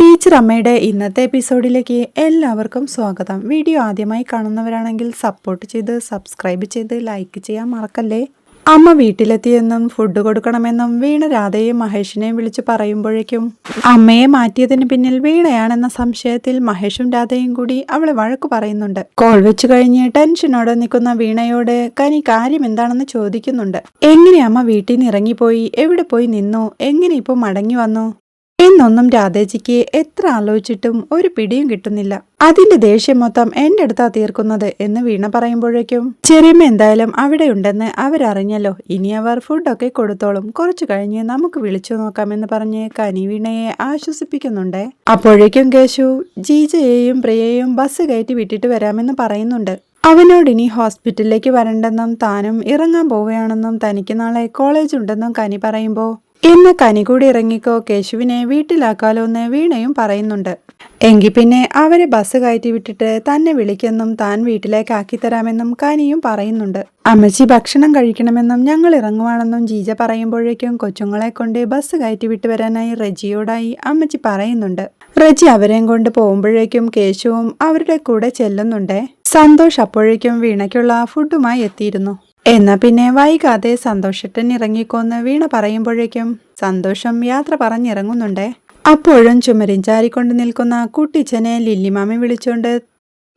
Teacher അമ്മയുടെ ഇന്നത്തെ എപ്പിസോഡിലേക്ക് എല്ലാവർക്കും സ്വാഗതം. വീഡിയോ ആദ്യമായി കാണുന്നവരാണെങ്കിൽ സപ്പോർട്ട് ചെയ്ത് സബ്സ്ക്രൈബ് ചെയ്ത് ലൈക്ക് ചെയ്യാൻ മറക്കല്ലേ? അമ്മ വീട്ടിലെത്തിയെന്നും ഫുഡ് കൊടുക്കണമെന്നും വീണ രാധയെയും മഹേഷിനെയും വിളിച്ച് പറയുമ്പോഴേക്കും അമ്മയെ മാറ്റിയതിന് പിന്നിൽ വീണയാണെന്ന സംശയത്തിൽ മഹേഷും രാധയും കൂടി അവളെ വഴക്ക് പറയുന്നുണ്ട്. കോൾ വെച്ച് കഴിഞ്ഞ് ടെൻഷനോടെ നിൽക്കുന്ന വീണയോട് കനി കാര്യം എന്താണെന്ന് ചോദിക്കുന്നുണ്ട്. എങ്ങനെ അമ്മ വീട്ടിൽ നിന്ന് ഇറങ്ങിപ്പോയി? എവിടെ പോയി നിന്നു? എങ്ങനെ ഇപ്പൊ മടങ്ങി വന്നു? എന്നൊന്നും രാധേജിക്ക് എത്ര ആലോചിച്ചിട്ടും ഒരു പിടിയും കിട്ടുന്നില്ല. അതിന്റെ ദേഷ്യം മൊത്തം എന്റെ അടുത്താ തീർക്കുന്നത് എന്ന് വീണ പറയുമ്പോഴേക്കും ചെറിയമ്മ എന്തായാലും അവിടെ ഉണ്ടെന്ന് അവരറിഞ്ഞല്ലോ. ഇനി അവർ ഫുഡൊക്കെ കൊടുത്തോളും. കുറച്ചു കഴിഞ്ഞ് നമുക്ക് വിളിച്ചു നോക്കാമെന്ന് പറഞ്ഞ് കനി വീണയെ ആശ്വസിപ്പിക്കുന്നുണ്ട്. അപ്പോഴേക്കും കേശു ജീജയെയും പ്രിയയെയും ബസ് കയറ്റി വിട്ടിട്ട് വരാമെന്ന് പറയുന്നുണ്ട്. അവനോട് ഇനി ഹോസ്പിറ്റലിലേക്ക് വരണ്ടെന്നും താനും ഇറങ്ങാൻ പോവുകയാണെന്നും തനിക്ക് നാളെ കോളേജ് ഉണ്ടെന്നും കനി പറയുമ്പോൾ ഇന്ന് കനി കൂടി ഇറങ്ങിക്കോ കേശുവിനെ വീട്ടിലാക്കാലോ എന്ന് വീണയും പറയുന്നുണ്ട്. എങ്കിൽ പിന്നെ അവരെ ബസ് കയറ്റി വിട്ടിട്ട് തന്നെ വിളിക്കെന്നും താൻ വീട്ടിലേക്ക് ആക്കിത്തരാമെന്നും കനിയും പറയുന്നുണ്ട്. അമ്മച്ചി ഭക്ഷണം കഴിക്കണമെന്നും ഞങ്ങൾ ഇറങ്ങുവാണെന്നും ജീജ പറയുമ്പോഴേക്കും കൊച്ചുങ്ങളെ കൊണ്ട് ബസ് കയറ്റി വിട്ട് വരാനായി റജിയോടായി അമ്മച്ചി പറയുന്നുണ്ട്. റജി അവരെയും കൊണ്ട് പോകുമ്പോഴേക്കും കേശുവും അവരുടെ കൂടെ ചെല്ലുന്നുണ്ട്. സന്തോഷ് അപ്പോഴേക്കും വീണയ്ക്കുള്ള ഫുഡുമായി എത്തിയിരുന്നു. എന്നാ പിന്നെ വൈകാതെ സന്തോഷട്ടൻ ഇറങ്ങിക്കോന്ന് വീണ പറയുമ്പോഴേക്കും സന്തോഷം യാത്ര പറഞ്ഞിറങ്ങുന്നുണ്ടേ. അപ്പോഴും ചുമരിൻ ചാരിക്കൊണ്ട് നിൽക്കുന്ന കുട്ടിച്ചനെ ലില്ലിമാമി വിളിച്ചുകൊണ്ട്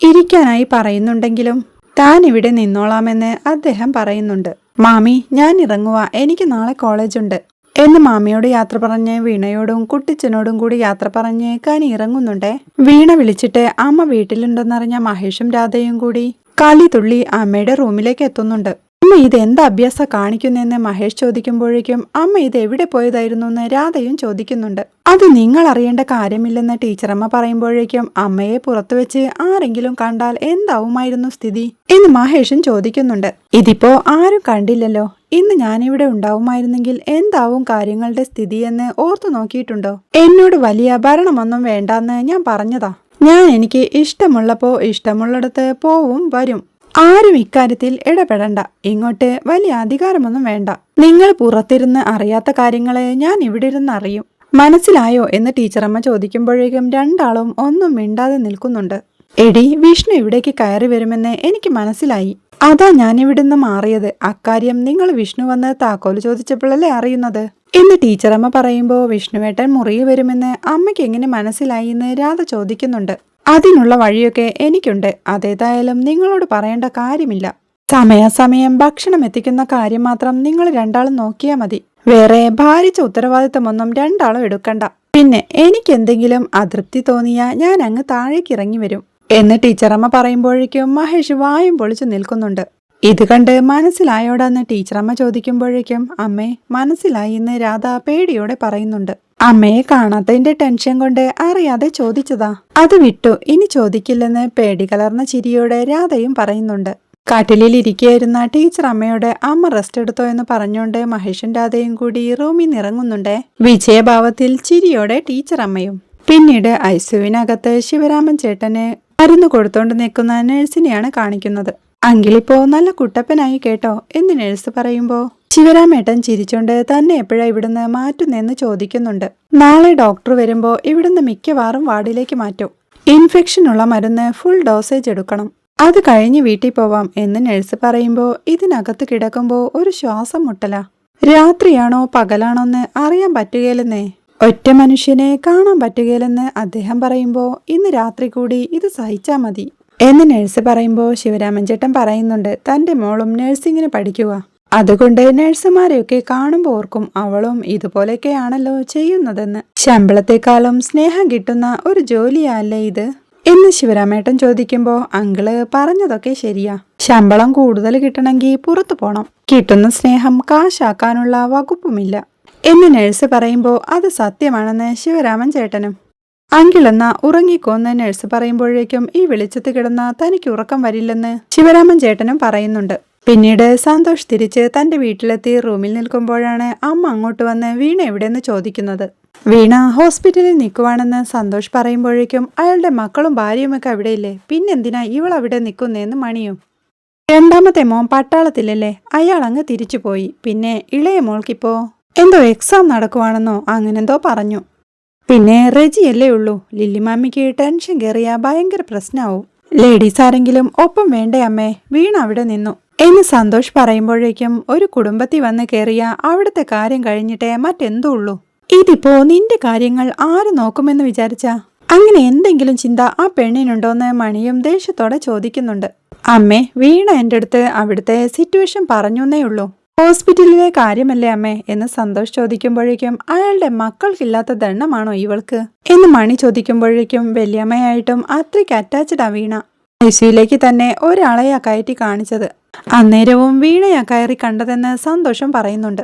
ഇരിക്കാനായി പറയുന്നുണ്ടെങ്കിലും താൻ ഇവിടെ നിന്നോളാമെന്ന് അദ്ദേഹം പറയുന്നുണ്ട്. മാമി ഞാൻ ഇറങ്ങുക എനിക്ക് നാളെ കോളേജുണ്ട്. എന്ന് മാമിയോട് യാത്ര പറഞ്ഞ് വീണയോടും കുട്ടിച്ചനോടും കൂടി യാത്ര പറഞ്ഞ് കനി ഇറങ്ങുന്നുണ്ടേ. വീണ വിളിച്ചിട്ട് അമ്മ വീട്ടിലുണ്ടെന്നറിഞ്ഞ മഹേഷും രാധയും കൂടി കാലി തുള്ളി അമ്മയുടെ റൂമിലേക്ക് എത്തുന്നുണ്ട്. അമ്മ ഇത് എന്താ അഭ്യാസ കാണിക്കുന്നെന്ന് മഹേഷ് ചോദിക്കുമ്പോഴേക്കും അമ്മ ഇത് എവിടെ പോയതായിരുന്നു എന്ന് രാധയും ചോദിക്കുന്നുണ്ട്. അത് നിങ്ങൾ അറിയേണ്ട കാര്യമില്ലെന്ന് ടീച്ചറമ്മ പറയുമ്പോഴേക്കും അമ്മയെ പുറത്തു വെച്ച് ആരെങ്കിലും കണ്ടാൽ എന്താവുമായിരുന്നു സ്ഥിതി എന്ന് മഹേഷും ചോദിക്കുന്നുണ്ട്. ഇതിപ്പോ ആരും കണ്ടില്ലല്ലോ. ഇന്ന് ഞാനിവിടെ ഉണ്ടാവുമായിരുന്നെങ്കിൽ എന്താവും കാര്യങ്ങളുടെ സ്ഥിതി എന്ന് ഓർത്തു നോക്കിയിട്ടുണ്ടോ? എന്നോട് വലിയ ഭരണമൊന്നും വേണ്ടാന്ന് ഞാൻ പറഞ്ഞതാ. ഞാൻ എനിക്ക് ഇഷ്ടമുള്ളപ്പോ ഇഷ്ടമുള്ളിടത്ത് പോവും വരും. ആരും ഇക്കാര്യത്തിൽ ഇടപെടണ്ട. ഇങ്ങോട്ട് വലിയ അധികാരമൊന്നും വേണ്ട. നിങ്ങൾ പുറത്തിരുന്ന് അറിയാത്ത കാര്യങ്ങളെ ഞാൻ ഇവിടെ ഇരുന്ന് അറിയും. മനസ്സിലായോ? എന്ന് ടീച്ചറമ്മ ചോദിക്കുമ്പോഴേക്കും രണ്ടാളും ഒന്നും മിണ്ടാതെ നിൽക്കുന്നുണ്ട്. എടി വിഷ്ണു ഇവിടേക്ക് കയറി വരുമെന്ന് എനിക്ക് മനസ്സിലായി. അതാ ഞാൻ ഇവിടുന്ന് മാറിയത്. അക്കാര്യം നിങ്ങൾ വിഷ്ണു വന്ന് താക്കോൽ ചോദിച്ചപ്പോഴല്ലേ അറിയുന്നത്? എന്ന് ടീച്ചറമ്മ പറയുമ്പോൾ വിഷ്ണുവേട്ടൻ മുറിയിൽ വരുമെന്ന് അമ്മയ്ക്ക് എങ്ങനെ മനസ്സിലായി എന്ന് രാധ ചോദിക്കുന്നുണ്ട്. അതിനുള്ള വഴിയൊക്കെ എനിക്കുണ്ട്. അതേതായാലും നിങ്ങളോട് പറയേണ്ട കാര്യമില്ല. സമയാസമയം ഭക്ഷണം എത്തിക്കുന്ന കാര്യം മാത്രം നിങ്ങൾ രണ്ടാളും നോക്കിയാൽ മതി. വേറെ ഭാരിച്ച ഉത്തരവാദിത്തമൊന്നും രണ്ടാളും എടുക്കണ്ട. പിന്നെ എനിക്ക് എന്തെങ്കിലും അതൃപ്തി തോന്നിയാൽ ഞാൻ അങ്ങ് താഴേക്ക് ഇറങ്ങി വരും. എന്ന് ടീച്ചറമ്മ പറയുമ്പോഴേക്കും മഹേഷ് വായും പൊളിച്ചു നിൽക്കുന്നുണ്ട്. ഇത് കണ്ട് മനസ്സിലായോടാന്ന് ടീച്ചറമ്മ ചോദിക്കുമ്പോഴേക്കും അമ്മേ മനസ്സിലായി എന്ന് രാധ പേടിയോടെ പറയുന്നുണ്ട്. അമ്മയെ കാണാത്തതിന്റെ ടെൻഷൻ കൊണ്ട് അറിയാതെ ചോദിച്ചതാ. അത് വിട്ടു. ഇനി ചോദിക്കില്ലെന്ന് പേടി കലർന്ന ചിരിയോടെ രാധയും പറയുന്നുണ്ട്. കാട്ടിലിൽ ഇരിക്കുകയായിരുന്ന ടീച്ചർ അമ്മയോട് അമ്മ റെസ്റ്റ് എടുത്തോ എന്ന് പറഞ്ഞുകൊണ്ട് മഹേഷും രാധയും കൂടി റൂമിൽ നിറങ്ങുന്നുണ്ട് വിജയഭാവത്തിൽ ചിരിയോടെ ടീച്ചർ അമ്മയും. പിന്നീട് ഐസുവിനകത്ത് ശിവരാമൻ ചേട്ടന് മരുന്ന് കൊടുത്തോണ്ട് നിൽക്കുന്ന നഴ്സിനെയാണ് കാണിക്കുന്നത്. അങ്കിളിപ്പോ നല്ല കുട്ടപ്പനായി കേട്ടോ എന്ന് നഴ്സ് പറയുമ്പോ ശിവരാമേട്ടൻ ചിരിച്ചുകൊണ്ട് തന്നെ എപ്പോഴാ ഇവിടുന്ന് മാറ്റുന്നെന്ന് ചോദിക്കുന്നുണ്ട്. നാളെ ഡോക്ടർ വരുമ്പോ ഇവിടുന്ന് മിക്കവാറും വാർഡിലേക്ക് മാറ്റും. ഇൻഫെക്ഷനുള്ള മരുന്ന് ഫുൾ ഡോസേജ് എടുക്കണം. അത് കഴിഞ്ഞ് വീട്ടിൽ പോവാം എന്ന് നഴ്സ് പറയുമ്പോ ഇതിനകത്ത് കിടക്കുമ്പോ ഒരു ശ്വാസം മുട്ടല. രാത്രിയാണോ പകലാണോന്ന് അറിയാൻ പറ്റുകയില്ലെന്നേ ഒറ്റ മനുഷ്യനെ കാണാൻ പറ്റുകയില്ലെന്ന് അദ്ദേഹം പറയുമ്പോ ഇന്ന് രാത്രി കൂടി ഇത് സഹിച്ചാ മതി. എന്ന് നഴ്സ് പറയുമ്പോൾ ശിവരാമൻ ചേട്ടൻ പറയുന്നുണ്ട് തന്റെ മോളും നഴ്സിങ്ങിന് പഠിക്കുക അതുകൊണ്ട് നഴ്സുമാരെയൊക്കെ കാണുമ്പോൾ ഓർക്കും അവളും ഇതുപോലെയൊക്കെയാണല്ലോ ചെയ്യുന്നതെന്ന്. ശമ്പളത്തെക്കാളും സ്നേഹം കിട്ടുന്ന ഒരു ജോലിയല്ലേ ഇത്? എന്ന് ശിവരാമേട്ടൻ ചോദിക്കുമ്പോൾ അങ്കിൾ പറഞ്ഞതൊക്കെ ശരിയാ. ശമ്പളം കൂടുതൽ കിട്ടണമെങ്കിൽ പുറത്തു പോണം. കിട്ടുന്ന സ്നേഹം കാശാക്കാനുള്ള വകുപ്പുമില്ല. എന്ന് നഴ്സ് പറയുമ്പോൾ അത് സത്യമാണെന്ന് ശിവരാമൻ ചേട്ടനും. അങ്കിളെന്ന ഉറങ്ങിക്കോന്ന് നഴ്സ് പറയുമ്പോഴേക്കും ഈ വെളിച്ചത്ത് കിടന്ന തനിക്ക് ഉറക്കം വരില്ലെന്ന് ശിവരാമൻ ചേട്ടനും പറയുന്നുണ്ട്. പിന്നീട് സന്തോഷ് തിരിച്ച് തന്റെ വീട്ടിലെത്തി റൂമിൽ നിൽക്കുമ്പോഴാണ് അമ്മ അങ്ങോട്ട് വന്ന് വീണ എവിടെയെന്ന് ചോദിക്കുന്നത്. വീണ ഹോസ്പിറ്റലിൽ നിൽക്കുവാണെന്ന് സന്തോഷ് പറയുമ്പോഴേക്കും അയാളുടെ മക്കളും ഭാര്യയുമൊക്കെ അവിടെയില്ലേ? പിന്നെന്തിനാ ഇവൾ അവിടെ നിൽക്കുന്നേന്ന് മണിയും. രണ്ടാമത്തെ മോൻ പട്ടാളത്തിലല്ലേ? അയാൾ അങ്ങ് തിരിച്ചുപോയി പിന്നെ ഇളയ മോൾക്കിപ്പോ എന്തോ എക്സാം നടക്കുവാണെന്നോ അങ്ങനെന്തോ പറഞ്ഞു. പിന്നെ റെജിയല്ലേ ഉള്ളൂ. ലില്ലിമാമിക്ക് ടെൻഷൻ കയറിയ ഭയങ്കര പ്രശ്നമാവും ലേഡീസ് ആരെങ്കിലും ഒപ്പം വേണ്ടേ അമ്മേ? വീണ അവിടെ നിന്നു. എന്ന് സന്തോഷ് പറയുമ്പോഴേക്കും ഒരു കുടുംബത്തിൽ വന്ന് കയറിയ അവിടുത്തെ കാര്യം കഴിഞ്ഞിട്ടേ മറ്റെന്തോ ഉള്ളൂ. ഇതിപ്പോ നിന്റെ കാര്യങ്ങൾ ആര് നോക്കുമെന്ന് വിചാരിച്ച? അങ്ങനെ എന്തെങ്കിലും ചിന്ത ആ പെണ്ണിനുണ്ടോന്ന് മണിയും ദേഷ്യത്തോടെ ചോദിക്കുന്നുണ്ട്. അമ്മേ വീണ എന്റെ അടുത്ത് അവിടുത്തെ സിറ്റുവേഷൻ പറഞ്ഞേ ഉള്ളൂ. ഹോസ്പിറ്റലിലെ കാര്യമല്ലേ അമ്മേ? എന്ന് സന്തോഷ് ചോദിക്കുമ്പോഴേക്കും അയാളുടെ മക്കൾക്കില്ലാത്ത ദണ്ണമാണോ ഇവൾക്ക്? എന്ന് മണി ചോദിക്കുമ്പോഴേക്കും വലിയമ്മയായിട്ടും അത്രയ്ക്ക് അറ്റാച്ച്ഡാ വീണ. ഐസിയിലേക്ക് തന്നെ ഒരാളെയാ കയറ്റി കാണിച്ചത്. അന്നേരവും വീണയാ കയറി കണ്ടതെന്ന് സന്തോഷം പറയുന്നുണ്ട്.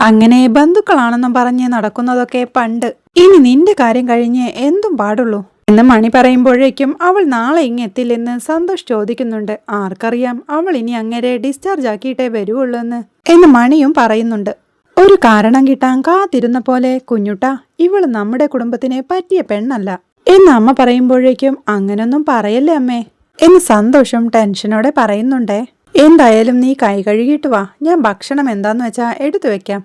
അങ്ങനെ ബന്ധുക്കളാണെന്നും പറഞ്ഞ് നടക്കുന്നതൊക്കെ പണ്ട്. ഇനി നിന്റെ കാര്യം കഴിഞ്ഞ് എന്തും പാടുള്ളൂ. എന്ന് മണി പറയുമ്പോഴേക്കും അവൾ നാളെ ഇങ്ങ് എത്തില്ലെന്ന് സന്തോഷ് ചോദിക്കുന്നുണ്ട്. ആർക്കറിയാം അവൾ ഇനി അങ്ങനെ ഡിസ്ചാർജ് ആക്കിയിട്ടേ വരുവുള്ളൂ എന്ന്. എന്ന് മണിയും പറയുന്നുണ്ട്. ഒരു കാരണം കിട്ടാൻ കാത്തിരുന്ന പോലെ കുഞ്ഞുട്ട ഇവൾ നമ്മുടെ കുടുംബത്തിനെ പറ്റിയ പെണ്ണല്ല. എന്ന് അമ്മ പറയുമ്പോഴേക്കും അങ്ങനൊന്നും പറയല്ലേ അമ്മേ? എന്ന് സന്തോഷം ടെൻഷനോടെ പറയുന്നുണ്ടേ. എന്തായാലും നീ കൈ കഴുകിയിട്ട് വാ. ഞാൻ ഭക്ഷണം എന്താന്ന് വെച്ചാ എടുത്തു വെക്കാം.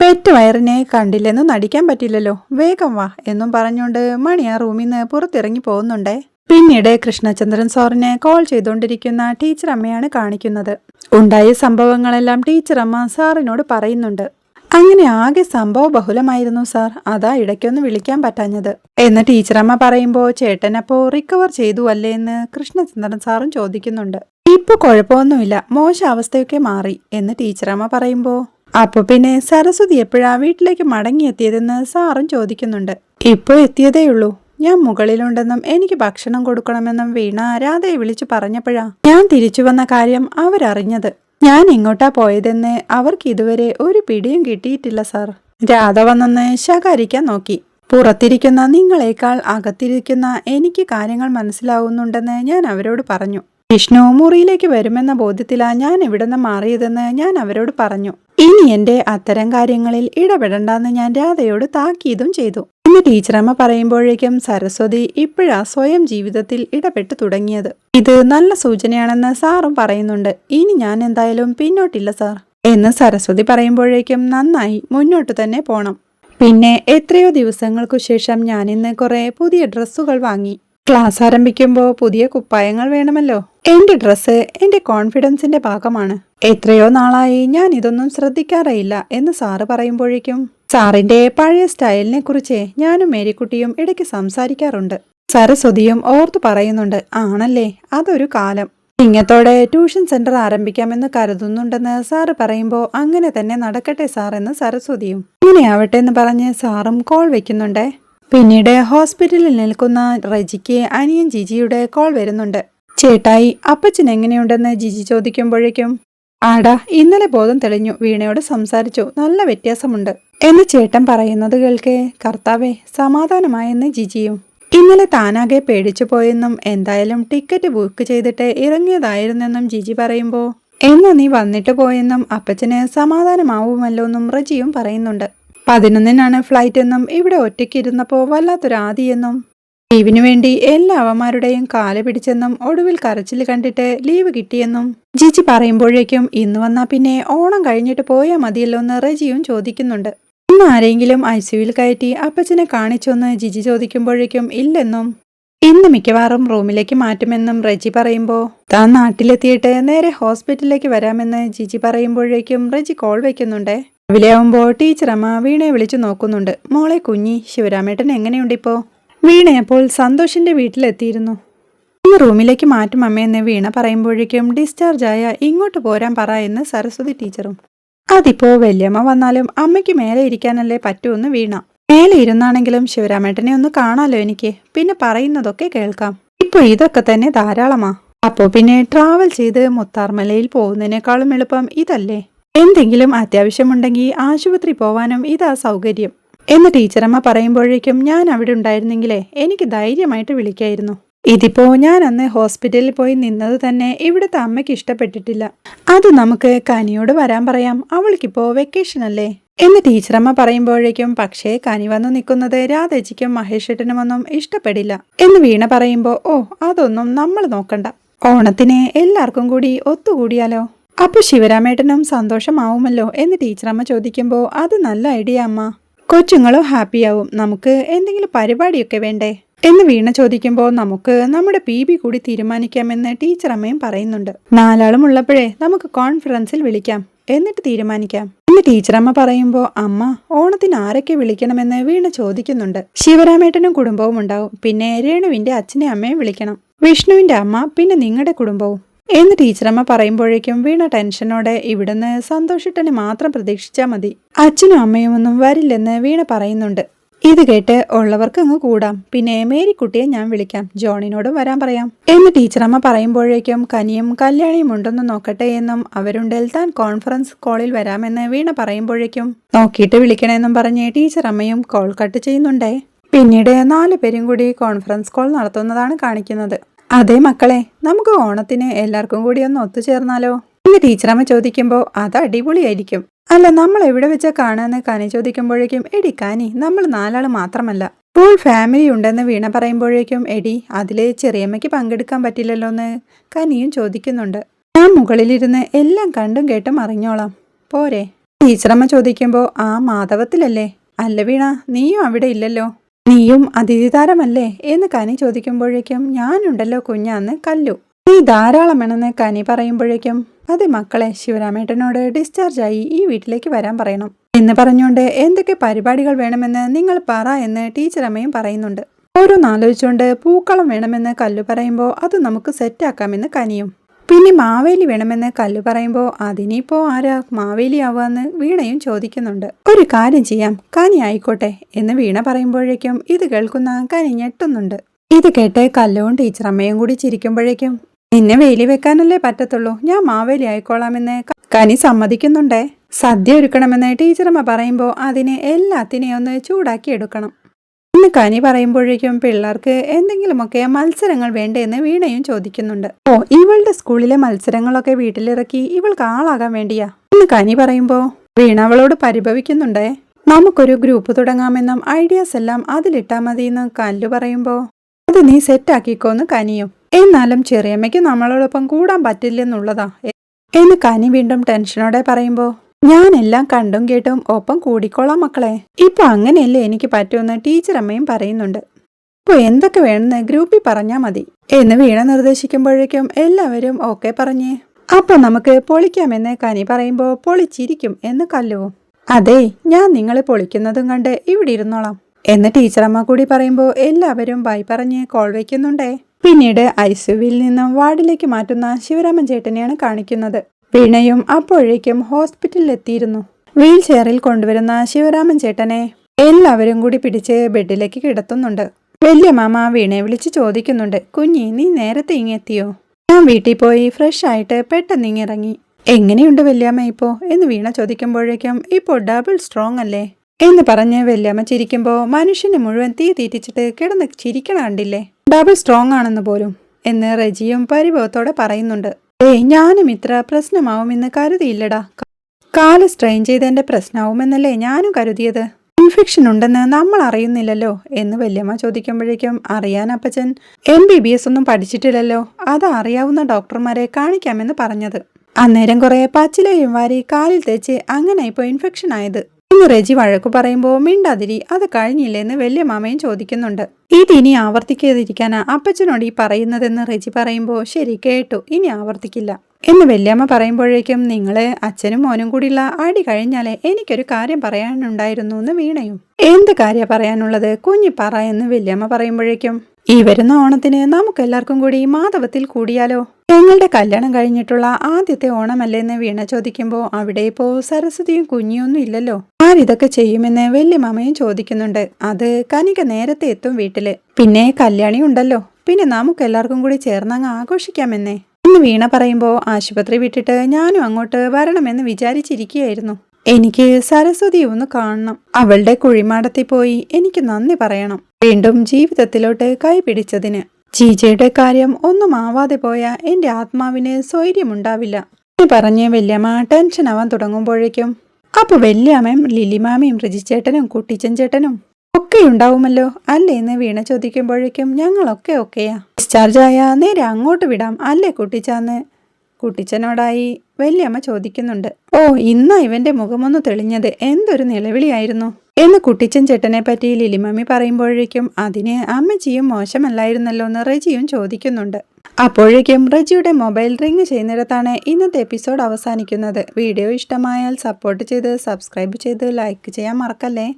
പെറ്റ് വയറിനെ കണ്ടില്ലെന്ന് നടിക്കാൻ പറ്റില്ലല്ലോ. വേഗം വാ എന്നും പറഞ്ഞുകൊണ്ട് മണി ആ റൂമിൽ നിന്ന് പുറത്തിറങ്ങി പോകുന്നുണ്ടേ. പിന്നീട് കൃഷ്ണചന്ദ്രൻ സാറിനെ കോൾ ചെയ്തുകൊണ്ടിരിക്കുന്ന ടീച്ചർ അമ്മയാണ് കാണിക്കുന്നത്. ഉണ്ടായ സംഭവങ്ങളെല്ലാം ടീച്ചർ അമ്മ സാറിനോട് പറയുന്നുണ്ട്. അങ്ങനെ ആകെ സംഭവ ബഹുലമായിരുന്നു സാർ. അതാ ഇടയ്ക്കൊന്ന് വിളിക്കാൻ പറ്റാഞ്ഞത്. എന്ന് ടീച്ചറമ്മ പറയുമ്പോൾ ചേട്ടനപ്പോ റിക്കവർ ചെയ്തു അല്ലേ എന്ന് കൃഷ്ണചന്ദ്രൻ സാറും ചോദിക്കുന്നുണ്ട്. ഇപ്പൊ കുഴപ്പമൊന്നുമില്ല. മോശ അവസ്ഥയൊക്കെ മാറി എന്ന് ടീച്ചറമ്മ പറയുമ്പോ അപ്പൊ പിന്നെ സരസ്വതി എപ്പോഴാ വീട്ടിലേക്ക് മടങ്ങിയെത്തിയതെന്ന് സാറും ചോദിക്കുന്നുണ്ട്. ഇപ്പൊ എത്തിയതേയുള്ളൂ ഞാൻ മുകളിലുണ്ടെന്നും എനിക്ക് ഭക്ഷണം കൊടുക്കണമെന്നും വീണ രാധയെ വിളിച്ചു പറഞ്ഞപ്പോഴാ ഞാൻ തിരിച്ചു വന്ന കാര്യം അവരറിഞ്ഞത്. ഞാൻ ഇങ്ങോട്ടാ പോയതെന്ന് അവർക്ക് ഇതുവരെ ഒരു പിടിയും കിട്ടിയിട്ടില്ല സാർ. രാധ വന്നെന്ന് ശകാരിക്കാൻ നോക്കി. പുറത്തിരിക്കുന്ന നിങ്ങളെക്കാൾ അകത്തിരിക്കുന്ന എനിക്ക് കാര്യങ്ങൾ മനസ്സിലാവുന്നുണ്ടെന്ന് ഞാൻ അവരോട് പറഞ്ഞു. വിഷ്ണു മുറിയിലേക്ക് വരുമെന്ന ബോധ്യത്തിലാ ഞാൻ ഇവിടുന്ന് മാറിയതെന്ന് ഞാൻ അവരോട് പറഞ്ഞു. ഇനി എന്റെ അത്തരം കാര്യങ്ങളിൽ ഇടപെടണ്ടെന്ന് ഞാൻ രാധയോട് താക്കീതും ചെയ്തു. ഇന്ന് ടീച്ചറമ്മ പറയുമ്പോഴേക്കും സരസ്വതി ഇപ്പോഴാ സ്വയം ജീവിതത്തിൽ ഇടപെട്ടു തുടങ്ങിയത്. ഇത് നല്ല സൂചനയാണെന്ന് സാറും പറയുന്നുണ്ട്. ഇനി ഞാൻ എന്തായാലും പിന്നോട്ടില്ല സാർ. എന്ന് സരസ്വതി പറയുമ്പോഴേക്കും നന്നായി മുന്നോട്ട് തന്നെ പോണം. പിന്നെ എത്രയോ ദിവസങ്ങൾക്കു ശേഷം ഞാനിന്ന് കുറെ പുതിയ ഡ്രസ്സുകൾ വാങ്ങി. ക്ലാസ് ആരംഭിക്കുമ്പോൾ പുതിയ കുപ്പായങ്ങൾ വേണമല്ലോ. എന്റെ ഡ്രസ്സ് എന്റെ കോൺഫിഡൻസിന്റെ ഭാഗമാണ്. എത്രയോ നാളായി ഞാൻ ഇതൊന്നും ശ്രദ്ധിക്കാറേയില്ല എന്ന് സാറ് പറയുമ്പോഴേക്കും സാറിന്റെ പഴയ സ്റ്റൈലിനെ കുറിച്ച് ഞാനും മേരിക്കുട്ടിയും ഇടയ്ക്ക് സംസാരിക്കാറുണ്ട്. സരസ്വതിയും ഓർത്തു പറയുന്നുണ്ട് ആണല്ലേ അതൊരു കാലം. ഇങ്ങത്തോടെ ട്യൂഷൻ സെന്റർ ആരംഭിക്കാമെന്ന് കരുതുന്നുണ്ടെന്ന് സാറ് പറയുമ്പോൾ അങ്ങനെ തന്നെ നടക്കട്ടെ സാർ എന്ന് സരസ്വതിയും. ഇങ്ങനെയാവട്ടെ എന്ന് പറഞ്ഞ് സാറും കോൾ വെക്കുന്നുണ്ടേ. പിന്നീട് ഹോസ്പിറ്റലിൽ നിൽക്കുന്ന റജിക്ക് അനിയൻ ജിജിയുടെ കോൾ വരുന്നുണ്ട്. ചേട്ടായി അപ്പച്ചൻ എങ്ങനെയുണ്ടെന്ന് ജിജി ചോദിക്കുമ്പോഴേക്കും ആടാ ഇന്നലെ ബോധം തെളിഞ്ഞു. വീണയോട് സംസാരിച്ചു. നല്ല വ്യത്യാസമുണ്ട്. എന്ന് ചേട്ടൻ പറയുന്നത് കേൾക്കെ കർത്താവെ സമാധാനമായെന്ന് ജിജിയും. ഇന്നലെ താനാകെ പേടിച്ചു പോയെന്നും എന്തായാലും ടിക്കറ്റ് ബുക്ക് ചെയ്തിട്ട് ഇറങ്ങിയതായിരുന്നെന്നും ജിജി പറയുമ്പോൾ എന്നാ നീ വന്നിട്ട് പോയെന്നും അപ്പച്ചന് സമാധാനമാവുമല്ലോ എന്നും റജിയും പറയുന്നുണ്ട്. പതിനൊന്നിനാണ് ഫ്ലൈറ്റ് എന്നും ഇവിടെ ഒറ്റയ്ക്ക് ഇരുന്നപ്പോൾ വല്ലാത്തൊരു ആദിയെന്നും ലീവിനു വേണ്ടി എല്ലാ അവന്മാരുടെയും കാൽ പിടിച്ചെന്നും ഒടുവിൽ കരച്ചിൽ കണ്ടിട്ട് ലീവ് കിട്ടിയെന്നും ജിജി പറയുമ്പോഴേക്കും ഇന്ന് വന്നാ പിന്നെ ഓണം കഴിഞ്ഞിട്ട് പോയാൽ മതിയല്ലോ എന്ന് റജിയും ചോദിക്കുന്നുണ്ട്. ഇന്ന് ആരെങ്കിലും ഐ സിയുവിൽ കയറ്റി അപ്പച്ചനെ കാണിച്ചൊന്ന് ജിജി ചോദിക്കുമ്പോഴേക്കും ഇല്ലെന്നും ഇന്ന് മിക്കവാറും റൂമിലേക്ക് മാറ്റുമെന്നും റജി പറയുമ്പോൾ താൻ നാട്ടിലെത്തിയിട്ട് നേരെ ഹോസ്പിറ്റലിലേക്ക് വരാമെന്ന് ജിജി പറയുമ്പോഴേക്കും റജി കോൾ വയ്ക്കുന്നുണ്ടേ രാവിലെ ടീച്ചർ അമ്മ വീണയെ വിളിച്ചു നോക്കുന്നുണ്ട്. മോളെ കുഞ്ഞി ശിവരാമേട്ടൻ എങ്ങനെയുണ്ടിപ്പോ? വീണയപ്പോൾ സന്തോഷിന്റെ വീട്ടിലെത്തിയിരുന്നു. ഈ റൂമിലേക്ക് മാറ്റും അമ്മയെന്ന് വീണ പറയുമ്പോഴേക്കും ഡിസ്ചാർജ് ആയ ഇങ്ങോട്ട് പോരാൻ പറ എന്ന് സരസ്വതി ടീച്ചറും. അതിപ്പോ വല്യമ്മ വന്നാലും അമ്മയ്ക്ക് മേലെ ഇരിക്കാനല്ലേ പറ്റൂന്ന് വീണ. മേലെ ഇരുന്നാണെങ്കിലും ശിവരാമേട്ടനെ ഒന്ന് കാണാലോ എനിക്ക്? പിന്നെ പറയുന്നതൊക്കെ കേൾക്കാം. ഇപ്പൊ ഇതൊക്കെ തന്നെ ധാരാളമാ. അപ്പോ പിന്നെ ട്രാവൽ ചെയ്ത് മുത്താർമലയിൽ പോകുന്നതിനേക്കാളും എളുപ്പം ഇതല്ലേ? എന്തെങ്കിലും അത്യാവശ്യമുണ്ടെങ്കിൽ ആശുപത്രി പോവാനും ഇതാ സൗകര്യം. എന്ന് ടീച്ചറമ്മ പറയുമ്പോഴേക്കും ഞാൻ അവിടെ ഉണ്ടായിരുന്നെങ്കിലേ എനിക്ക് ധൈര്യമായിട്ട് വിളിക്കായിരുന്നു. ഇതിപ്പോ ഞാൻ അന്ന് ഹോസ്പിറ്റലിൽ പോയി നിന്നത് തന്നെ ഇവിടുത്തെ അമ്മയ്ക്ക് ഇഷ്ടപ്പെട്ടിട്ടില്ല. അത് നമുക്ക് കനിയോട് വരാൻ പറയാം. അവൾക്കിപ്പോ വെക്കേഷൻ അല്ലേ? എന്ന് ടീച്ചറമ്മ പറയുമ്പോഴേക്കും പക്ഷേ കനി വന്നു നിൽക്കുന്നത് രാധേച്ചിക്കും മഹേഷേട്ടനുമൊന്നും ഇഷ്ടപ്പെടില്ല. എന്ന് വീണ പറയുമ്പോ ഓ അതൊന്നും നമ്മൾ നോക്കണ്ട. ഓണത്തിന് എല്ലാവർക്കും കൂടി ഒത്തുകൂടിയാലോ? അപ്പൊ ശിവരാമേട്ടനും സന്തോഷമാവുമല്ലോ എന്ന് ടീച്ചറമ്മ ചോദിക്കുമ്പോൾ അത് നല്ല ഐഡിയ അമ്മ. കൊച്ചുങ്ങളും ഹാപ്പിയാവും. നമുക്ക് എന്തെങ്കിലും പരിപാടിയൊക്കെ വേണ്ടേ? എന്ന് വീണ ചോദിക്കുമ്പോൾ നമുക്ക് നമ്മുടെ പി ബി കൂടി തീരുമാനിക്കാമെന്ന് ടീച്ചർ അമ്മയും പറയുന്നുണ്ട്. നാലാളും ഉള്ളപ്പോഴേ നമുക്ക് കോൺഫറൻസിൽ വിളിക്കാം. എന്നിട്ട് തീരുമാനിക്കാം. എന്ന് ടീച്ചറമ്മ പറയുമ്പോൾ അമ്മ ഓണത്തിന് ആരൊക്കെ വിളിക്കണമെന്ന് വീണ ചോദിക്കുന്നുണ്ട്. ശിവരാമേട്ടനും കുടുംബവും ഉണ്ടാവും. പിന്നെ രേണുവിന്റെ അച്ഛനെയും അമ്മയും വിളിക്കണം. വിഷ്ണുവിന്റെ അമ്മ പിന്നെ നിങ്ങളുടെ കുടുംബവും. എന്ന് ടീച്ചറമ്മ പറയുമ്പോഴേക്കും വീണ ടെൻഷനോടെ ഇവിടുന്ന് സന്തോഷിട്ടനെ മാത്രം പ്രതീക്ഷിച്ചാൽ മതി. അച്ഛനും അമ്മയും ഒന്നും വരില്ലെന്ന് വീണ പറയുന്നുണ്ട്. ഇത് കേട്ട് ഉള്ളവർക്ക് അങ്ങ് കൂടാം. പിന്നെ മേരിക്കുട്ടിയെ ഞാൻ വിളിക്കാം. ജോണിനോടും വരാൻ പറയാം. എന്ന് ടീച്ചറമ്മ പറയുമ്പോഴേക്കും കനിയും കല്യാണിയും ഉണ്ടെന്ന് നോക്കട്ടെ എന്നും അവരുണ്ടെൽ താൻ കോൺഫറൻസ് കോളിൽ വരാമെന്ന് വീണ പറയുമ്പോഴേക്കും നോക്കിയിട്ട് വിളിക്കണമെന്നും പറഞ്ഞ് ടീച്ചറമ്മയും കോൾ കട്ട് ചെയ്യുന്നുണ്ടേ. പിന്നീട് നാല് പേരും കൂടി കോൺഫറൻസ് കോൾ നടത്തുന്നതാണ് കാണിക്കുന്നത്. അതെ മക്കളെ നമുക്ക് ഓണത്തിന് എല്ലാവർക്കും കൂടി ഒന്ന് ഒത്തുചേർന്നാലോ? എന്ന് ടീച്ചറമ്മ ചോദിക്കുമ്പോൾ അത് അടിപൊളിയായിരിക്കും. അല്ല നമ്മൾ എവിടെ വെച്ചാ കാണാന്ന് കനി ചോദിക്കുമ്പോഴേക്കും എടി കാനി നമ്മൾ നാലാൾ മാത്രമല്ല. ഫുൾ ഫാമിലി ഉണ്ടെന്ന് വീണ പറയുമ്പോഴേക്കും എടി അതിലെ ചെറിയമ്മയ്ക്ക് പങ്കെടുക്കാൻ പറ്റില്ലല്ലോ എന്ന് കനിയും ചോദിക്കുന്നുണ്ട്. ഞാൻ മുകളിലിരുന്ന് എല്ലാം കണ്ടും കേട്ടും അറിഞ്ഞോളാം. പോരെ. ടീച്ചറമ്മ ചോദിക്കുമ്പോൾ ആ മാധവത്തിലല്ലേ? അല്ല വീണ നീയും അവിടെ ഇല്ലല്ലോ? നീയും അതിഥിതാരമല്ലേ? എന്ന് കനി ചോദിക്കുമ്പോഴേക്കും ഞാനുണ്ടല്ലോ കുഞ്ഞാന്ന് കല്ലു. നീ ധാരാളം വേണമെന്ന് കനി പറയുമ്പോഴേക്കും അതെ മക്കളെ ശിവരാമേട്ടനോട് ഡിസ്ചാർജ് ആയി ഈ വീട്ടിലേക്ക് വരാൻ പറയണം. എന്ന് പറഞ്ഞുകൊണ്ട് എന്തൊക്കെ പരിപാടികൾ വേണമെന്ന് നിങ്ങൾ പറ എന്ന് ടീച്ചറമ്മയും പറയുന്നുണ്ട്. ഓരോന്നാലോചിച്ചുകൊണ്ട് പൂക്കളം വേണമെന്ന് കല്ലു പറയുമ്പോൾ അത് നമുക്ക് സെറ്റാക്കാമെന്ന് കനിയും. പിന്നെ മാവേലി വേണമെന്ന് കല്ല് പറയുമ്പോൾ അതിനിപ്പോ ആരാ മാവേലി ആവാന്ന് വീണയും ചോദിക്കുന്നുണ്ട്. ഒരു കാര്യം ചെയ്യാം കനി ആയിക്കോട്ടെ എന്ന് വീണ പറയുമ്പോഴേക്കും ഇത് കേൾക്കുന്ന കനി ഞെട്ടുന്നുണ്ട്. ഇത് കേട്ട് കല്ലവും ടീച്ചറമ്മയും കൂടി ചിരിക്കുമ്പോഴേക്കും നിന്നെ വേലി വെക്കാനല്ലേ പറ്റത്തുള്ളൂ ഞാൻ മാവേലി ആയിക്കോളാമെന്ന് കനി സമ്മതിക്കുന്നുണ്ടേ. സദ്യ ഒരുക്കണമെന്ന് ടീച്ചറമ്മ പറയുമ്പോൾ അതിനെ എല്ലാത്തിനെയും ഒന്ന് ചൂടാക്കി എടുക്കണം ഇന്ന് കനി പറയുമ്പോഴേക്കും പിള്ളേർക്ക് എന്തെങ്കിലുമൊക്കെ മത്സരങ്ങൾ വേണ്ടേന്ന് വീണയും ചോദിക്കുന്നുണ്ട്. ഓ ഇവളുടെ സ്കൂളിലെ മത്സരങ്ങളൊക്കെ വീട്ടിലിറക്കി ഇവൾക്ക് ആളാകാൻ വേണ്ടിയാ? ഇന്ന് കനി പറയുമ്പോൾ വീണ അവളോട് പരിഭവിക്കുന്നുണ്ടേ. നമുക്കൊരു ഗ്രൂപ്പ് തുടങ്ങാമെന്നും ഐഡിയാസ് എല്ലാം അതിലിട്ടാ മതിയെന്ന് കല്ലു പറയുമ്പോൾ അത് നീ സെറ്റാക്കിക്കോന്ന് കനിയും. എന്നാലും ചെറിയമ്മയ്ക്ക് നമ്മളോടൊപ്പം കൂടാൻ പറ്റില്ലെന്നുള്ളതാ. എന്ന് കനി വീണ്ടും ടെൻഷനോടെ പറയുമ്പോ ഞാനെല്ലാം കണ്ടും കേട്ടും ഒപ്പം കൂടിക്കോളാം മക്കളെ. ഇപ്പൊ അങ്ങനെയല്ലേ എനിക്ക് പറ്റുമെന്ന് ടീച്ചറമ്മയും പറയുന്നുണ്ട്. ഇപ്പൊ എന്തൊക്കെ വേണമെന്ന് ഗ്രൂപ്പിൽ പറഞ്ഞാ മതി. എന്ന് വീണ നിർദ്ദേശിക്കുമ്പോഴേക്കും എല്ലാവരും ഓക്കെ പറഞ്ഞേ. അപ്പൊ നമുക്ക് പൊളിക്കാമെന്ന് കനി പറയുമ്പോൾ പൊളിച്ചിരിക്കും എന്ന് കല്ലുവും അതെ ഞാൻ നിങ്ങളെ പൊളിക്കുന്നതും കണ്ട് ഇവിടെ ഇരുന്നോളാം. എന്ന് ടീച്ചറമ്മ കൂടി പറയുമ്പോൾ എല്ലാവരും ബൈ പറഞ്ഞ് കോൾ വയ്ക്കുന്നുണ്ടേ പിന്നീട് ഐസിയുവിൽ നിന്നും വാർഡിലേക്ക് മാറ്റുന്ന ശിവരാമൻ ചേട്ടനെയാണ് കാണിക്കുന്നത്. വീണയും അപ്പോഴേക്കും ഹോസ്പിറ്റലിൽ എത്തിയിരുന്നു വീൽ ചെയറിൽ കൊണ്ടുവരുന്ന ശിവരാമൻ ചേട്ടനെ എല്ലാവരും കൂടി പിടിച്ച് ബെഡിലേക്ക് കിടത്തുന്നുണ്ട്. വലിയ മാമ വീണയെ വിളിച്ച് ചോദിക്കുന്നുണ്ട്. കുഞ്ഞി നീ നേരത്തെ ഇങ്ങെത്തിയോ? ഞാൻ വീട്ടിൽ പോയി ഫ്രഷ് ആയിട്ട് പെട്ടെന്ന് ഇങ്ങിറങ്ങി. എങ്ങനെയുണ്ട് വല്യമ്മ ഇപ്പോ? എന്ന് വീണ ചോദിക്കുമ്പോഴേക്കും ഇപ്പോൾ ഡബിൾ സ്ട്രോങ് അല്ലേ? എന്ന് പറഞ്ഞ് വല്യമ്മ ചിരിക്കുമ്പോൾ മനുഷ്യനെ മുഴുവൻ തീ തീറ്റിച്ചിട്ട് കിടന്ന് ചിരിക്കണ കണ്ടില്ലേ? ഡബിൾ സ്ട്രോങ് ആണെന്ന് പോലും എന്ന് റജിയും പരിഭവത്തോടെ പറയുന്നുണ്ട്. ഏയ് ഞാനും ഇത്ര പ്രശ്നമാവുമെന്ന് കരുതിയില്ലടാ. കാൽ സ്ട്രെയിൻ ചെയ്തതിന്റെ പ്രശ്നമാവുമെന്നല്ലേ ഞാനും കരുതിയത്? ഇൻഫെക്ഷൻ ഉണ്ടെന്ന് നമ്മൾ അറിയുന്നില്ലല്ലോ എന്ന് വല്യമ്മ ചോദിക്കുമ്പോഴേക്കും അറിയാൻ അപ്പച്ചൻ എം ബി ബി എസ് ഒന്നും പഠിച്ചിട്ടില്ലല്ലോ. അത് അറിയാവുന്ന ഡോക്ടർമാരെ കാണിക്കാമെന്ന് പറഞ്ഞത്. അന്നേരം കുറെ പച്ചിലയും വാരി കാലിൽ തേച്ച് അങ്ങനെ ഇപ്പോൾ ഇൻഫെക്ഷൻ ആയത്. ഇന്ന് റെജി വഴക്കു പറയുമ്പോൾ മിണ്ടാതിരി അത് കഴിഞ്ഞില്ലെന്ന് വലിയ മാമയും ചോദിക്കുന്നുണ്ട്. ഇതിനി ആവർത്തിക്കാതിരിക്കാനാ അപ്പച്ചനോട് ഈ പറയുന്നതെന്ന് റെജി പറയുമ്പോൾ ശരി കേട്ടു ഇനി ആവർത്തിക്കില്ല. എന്ന് വല്യമ്മ പറയുമ്പോഴേക്കും നിങ്ങൾ അച്ഛനും മോനും കൂടിയുള്ള അടി കഴിഞ്ഞാലേ എനിക്കൊരു കാര്യം പറയാനുണ്ടായിരുന്നു എന്ന് വീണയും. എന്ത് കാര്യ പറയാനുള്ളത്? കുഞ്ഞി പറ എന്ന് വല്യമ്മ പറയുമ്പോഴേക്കും ഈ വരുന്ന ഓണത്തിന് നമുക്കെല്ലാവർക്കും കൂടി മാധവത്തിൽ കൂടിയാലോ? ഞങ്ങളുടെ കല്യാണം കഴിഞ്ഞിട്ടുള്ള ആദ്യത്തെ ഓണമല്ലേ എന്ന് വീണ ചോദിക്കുമ്പോൾ അവിടെ ഇപ്പോ സരസ്വതിയും കുഞ്ഞിയൊന്നും ഇല്ലല്ലോ. ആരിതൊക്കെ ചെയ്യുമെന്ന് വല്യമ്മയും ചോദിക്കുന്നുണ്ട്. അത് കനിക നേരത്തെ എത്തും വീട്ടിൽ. പിന്നെ കല്യാണി ഉണ്ടല്ലോ. പിന്നെ നമുക്ക് എല്ലാവർക്കും കൂടി ചേർന്നങ്ങ് ആഘോഷിക്കാമെന്നേ. ഇന്ന് വീണ പറയുമ്പോൾ ആശുപത്രി വിട്ടിട്ട് ഞാനും അങ്ങോട്ട് വരണമെന്ന് വിചാരിച്ചിരിക്കുകയായിരുന്നു. എനിക്ക് സരസ്വതി ഒന്ന് കാണണം. അവളുടെ കുഴിമാടത്തിൽ പോയി എനിക്ക് നന്ദി പറയണം. വീണ്ടും ജീവിതത്തിലോട്ട് കൈപിടിച്ചതിന്. ചീച്ചയുടെ കാര്യം ഒന്നും ആവാതെ പോയ എന്റെ ആത്മാവിന് സ്വൈര്യമുണ്ടാവില്ല. എന്ന് പറഞ്ഞ് വല്യമ്മ ടെൻഷൻ ആവാൻ തുടങ്ങുമ്പോഴേക്കും അപ്പൊ വല്യമ്മയും ലിലിമാമയും റിജിച്ചേട്ടനും കുട്ടിച്ചൻ ചേട്ടനും ഒക്കെ ഉണ്ടാവുമല്ലോ അല്ലേ? എന്ന് വീണ ചോദിക്കുമ്പോഴേക്കും ഞങ്ങളൊക്കെ ഒക്കെയാ. ഡിസ്ചാർജ് ആയ നേരെ അങ്ങോട്ട് വിടാം അല്ലേ കുട്ടിച്ചാന്ന്? കുട്ടിച്ചനോടായി വല്യമ്മ ചോദിക്കുന്നുണ്ട് ഓ ഇന്നാ ഇവന്റെ മുഖമൊന്ന് തെളിഞ്ഞത് എന്തൊരു നിലവിളിയായിരുന്നു? എന്ന് കുട്ടിച്ചൻ ചേട്ടനെ പറ്റി ലിലിമമ്മി പറയുമ്പോഴേക്കും അതിനെ അമ്മച്ചിയും മോശമല്ലായിരുന്നല്ലോ എന്ന് റജിയും ചോദിക്കുന്നുണ്ട്. അപ്പോഴേക്കും റജിയുടെ മൊബൈൽ റിങ് ചെയ്യുന്നിടത്താണ് ഇന്നത്തെ എപ്പിസോഡ് അവസാനിക്കുന്നത്. വീഡിയോ ഇഷ്ടമായാൽ സപ്പോർട്ട് ചെയ്ത് സബ്സ്ക്രൈബ് ചെയ്ത് ലൈക്ക് ചെയ്യാൻ മറക്കല്ലേ?